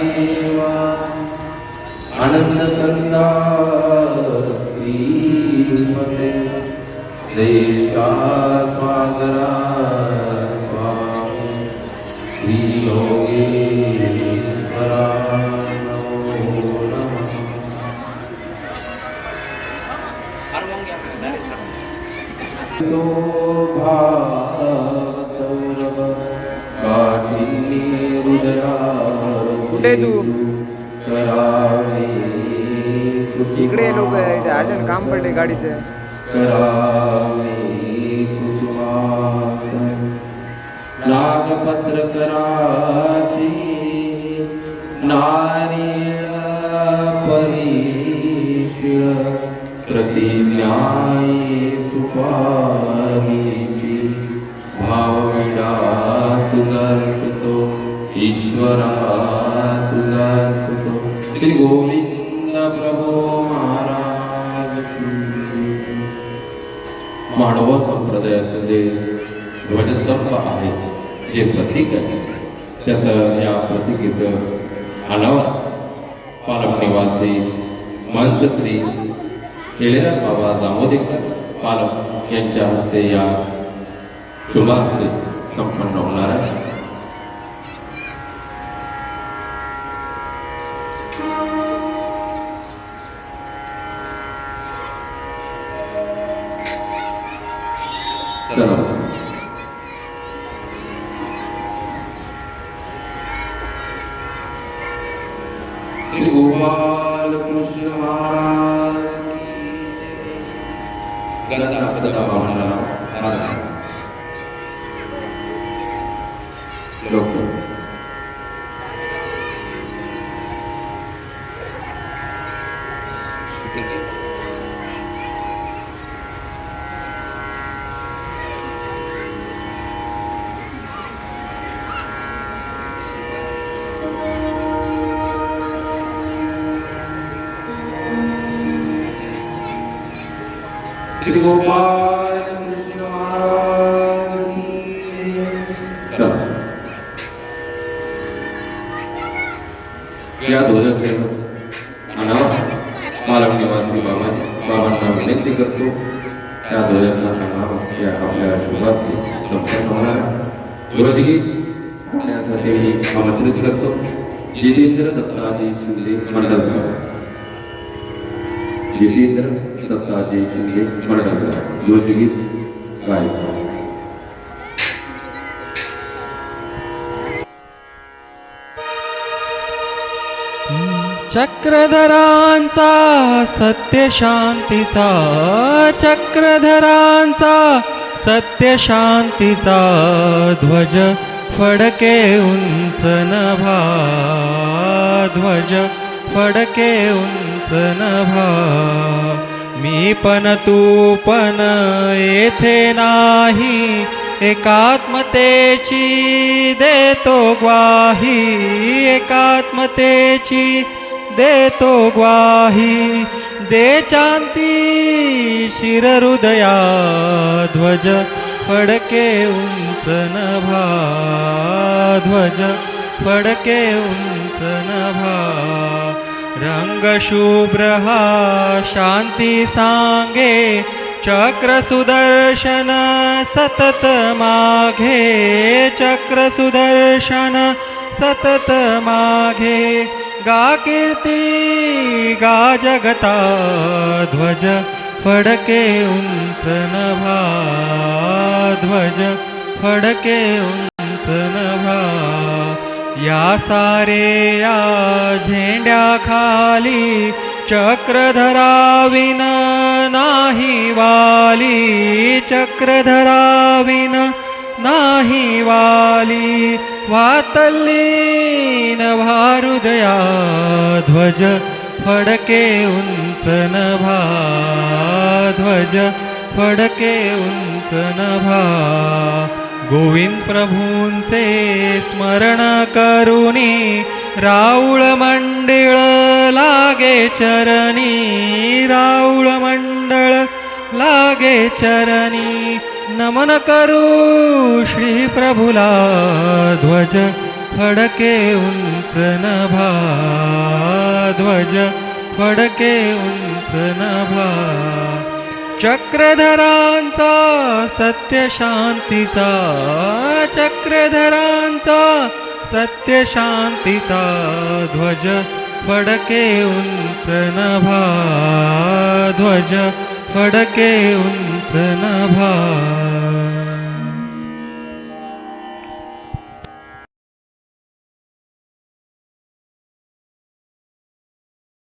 देवा आनंदकंदा श्रीमते देशा स्वागरा स्वामी श्री योगेश्वरा नमो। कुठे तू? इकडे लोक इथे अर्जंट काम पडले गाडीचं नागपत्र कराची नारीळ परिशिळ प्रतिज्ञाई गोविंद प्रभू मानव संप्रदायाचं जे ध्वजस्तंभ आहे जे प्रतीक आहे त्याचं या प्रतीकेचं अनावर पालम निवासी महंत श्री केलेराज बाबा जामोदेकर पालम यांच्या हस्ते या शुभास्ते संपन्न होणार आहे. चला श्री गोपाल कृष्ण महाराज की जय. गदा गदा वाहनाला हात. लोक श्री या ध्वजाचं अनावर मालक निवासी बाबा बाबांना विनंती करतो. त्या ध्वजाचा अनावर या आपल्या शुभास्ती संपन्न होणार आहे. ध्वजगीत गाण्यासाठी मी आमंत्रित करतो. जितेंद्र दत्ताजी शिंदे मंडळ जितेंद्र दत्ताजी शिंदे मंडळाचा ध्वजगीत गायक. चक्रधरांचा सत्य शांतीचा चक्रधरांचा सत्य शांतीचा ध्वज फडके उंच नभा ध्वज फडके उंच नभा मी पण तू पण येथे नाही. एकात्मतेची देतो ग्वाही. एकात्मतेची देतो ग्वाही. दे चांती शिर हृदया ध्वज फडके उंच नभा ध्वज फडके उंच नभा रङ्गशुभ्रः शान्तिसाङ्गे चक्रसुदर्शन सततमाघे चक्रसुदर्शन सततमाघे गा कीर्ति गा जगता ध्वज फडके उन्तन वा ध्वज फडके उन्तन वा या सारे या झेंड्याखाली चक्रधराविन नाही वाली चक्रधराविन नाही वाली वातल्लीन भारुदया ध्वज फडके उंच नभा ध्वज फडके उंच नभा गोविंद प्रभूंचे स्मरण करुणी राऊळ मंडळ लागे चरणी राऊळ मंडळ लागे चरणी नमन करू श्री प्रभुला ध्वज फडके उंच नभा ध्वज फडके उंच नभा चक्रधरांचा सत्य शांतीचा चक्रधरांचा सत्य शांतीचा ध्वज फडके उंच नभा ध्वज फडके उंच नभा